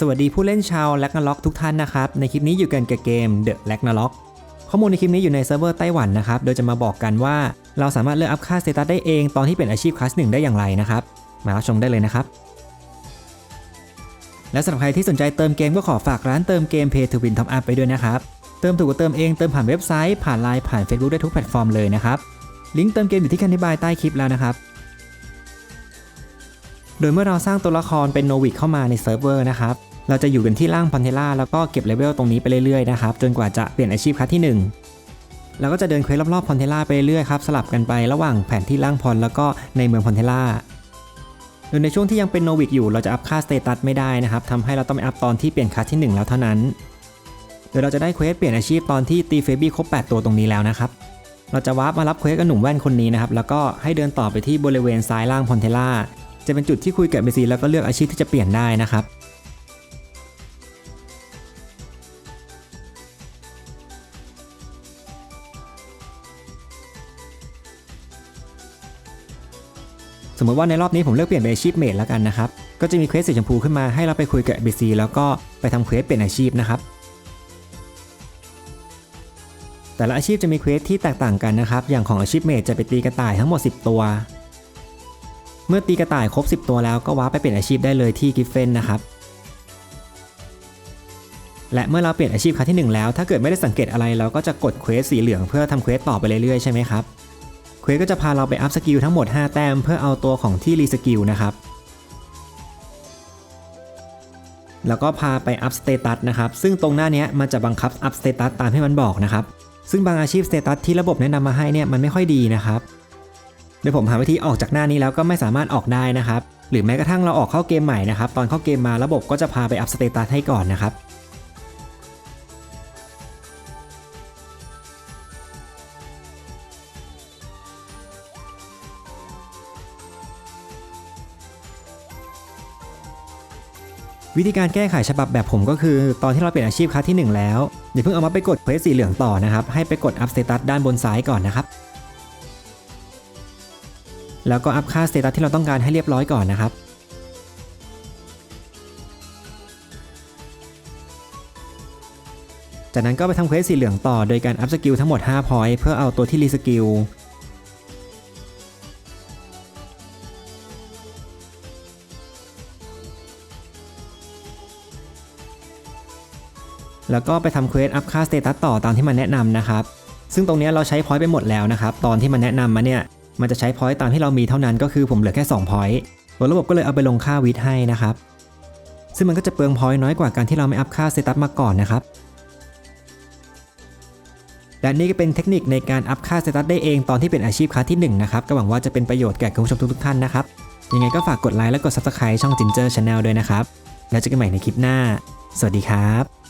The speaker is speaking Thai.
สวัสดีผู้เล่นชาวแลกนาล็อกทุกท่านนะครับ ในคลิปนี้อยู่กันกับเกม The l a g n a r o k ข้อมูลในคลิปนี้อยู่ในเซิร์ฟเวอร์ไต้หวันนะครับ โดยจะมาบอกกันว่าเราสามารถเลือกอัพค่าสเตตัสได้เองตอนที่เป็นอาชีพคลาสหนึ่งได้อย่างไรนะครับ มารับชมได้เลยนะครับ และสำหรับใครที่สนใจเติมเกมก็ขอฝากร้านเติมเกม Pay to Win Top Up ไปด้วยนะครับ เติมถูกกว่าเติมเองเติมผ่านเว็บไซต์ผ่านไลน์ผ่าน Facebook ได้ทุกแพลตฟอร์มเลยนะครับลิงก์เติมเกมอยู่ที่คำอธิบายใต้คลิปแล้วนะครับโดยเมื่อเราสร้างตัวละครเป็นโนวิกเข้ามาในเซิร์ฟเวอร์นะครับ เราจะอยู่กันที่ล่างพอนเทล่าแล้วก็เก็บเลเวลตรงนี้ไปเรื่อยๆนะครับจนกว่าจะเปลี่ยนอาชีพคัสที่ 1 เราก็จะเดินเควสรอบๆพอนเทล่าไปเรื่อยครับสลับกันไประหว่างแผนที่ล่างพอนแล้วก็ในเมืองพอนเทล่าโดยในช่วงที่ยังเป็นโนวิกอยู่เราจะอัพค่าสเตตัสไม่ได้นะครับทำให้เราต้องไปอัพตอนที่เปลี่ยนคัสที่ 1 แล้วเท่านั้น โดยเราจะได้เควสเปลี่ยนอาชีพตอนที่ตีเฟบี้ครบ 8 ตัวตรงนี้แล้วนะครับ เราจะวาร์ปมารับเควสกับหนุ่มแว่นคนนี้นะครับแล้วก็ให้เดินต่อไปที่บริเวณซ้ายล่างพอนเทล่าจะเป็นจุดที่คุยกับเบซีแล้วก็เลือกอาชีพที่จะเปลี่ยนได้นะครับ สมมติว่าในรอบนี้ผมเลือกเปลี่ยนเป็นอาชีพเมดแล้วกันนะครับ ก็จะมีเควสสีชมพูขึ้นมาให้เราไปคุยกับ BC แล้วก็ไปทำเควสเปลี่ยนอาชีพนะครับ แต่ละอาชีพจะมีเควสที่แตกต่างกันนะครับ อย่างของอาชีพเมดจะไปตีกระต่ายทั้งหมด 10 ตัว เมื่อตีกระต่ายครบ 10 ตัวแล้วก็ว้าไปเปลี่ยนอาชีพได้เลยที่กิฟเฟนนะครับและเมื่อเราเปลี่ยนอาชีพครั้งที่ 1 แล้ว ถ้าเกิดไม่ได้สังเกตอะไรเราก็จะกดเควสสีเหลืองเพื่อทำเควสต่อไปเรื่อยๆใช่ไหมครับ ควสก็จะพาเราไปอัพสกิลทั้งหมด 5 แต้มเพื่อเอาตัวของที่รีสกิลนะครับ แล้วก็พาไปอัพสเตตัสนะครับ ซึ่งตรงหน้านี้มันจะบังคับอัพสเตตัสตามที่มันบอกนะครับ ซึ่งบางอาชีพสเตตัสที่ระบบแนะนำมาให้เนี่ยมันไม่ค่อยดีนะครับโดยผมหาวิธีออกจากหน้านี้แล้วก็ไม่สามารถออกได้นะครับ หรือแม้กระทั่งเราออกเข้าเกมใหม่นะครับ ตอนเข้าเกมมาระบบก็จะพาไปอัพสเตตัสให้ก่อนนะครับ วิธีการแก้ไขฉบับแบบผมก็คือ ตอนที่เราเปลี่ยนอาชีพครั้งที่ 1 แล้วอย่าเพิ่งเอามาไปกดเควสสีเหลืองต่อนะครับ ให้ไปกดอัพสเตตัสด้านบนซ้ายก่อนนะครับ แล้วก็อัพค่าสเตตัสที่เราต้องการให้เรียบร้อยก่อนนะครับจากนั้นก็ไปทำเควสสีเหลืองต่อโดยการอัพสกิลทั้งหมด5 point เพื่อเอาตัวที่รีสกิล แล้วก็ไปทำเควสอัพค่าสเตตัสต่อตามที่มันแนะนำนะครับ ซึ่งตรงนี้เราใช้พอยต์ไปหมดแล้วนะครับ ตอนที่มันแนะนำมาเนี่ย มันจะใช้พอยต์ตามที่เรามีเท่านั้นก็คือผมเหลือแค่2พอยต์ระบบก็เลยเอาไปลงค่าวิทให้นะครับ ซึ่งมันก็จะเปลืองพอยต์น้อยกว่าการที่เราไม่อัพค่าสเตตัสมาก่อนนะครับ และนี่ก็เป็นเทคนิคในการอัพค่าสเตตัสได้เองตอนที่เป็นอาชีพคลาที่1นะครับ ก็หวังว่าจะเป็นประโยชน์แก่คุณผู้ชมทุกๆท่านนะครับ ยังไงก็ฝากกดไลค์และกด Subscribe ช่อง Ginger Channel ด้วยนะครับ แล้วเจอกันใหม่ในคลิปหน้า สวัสดีครับ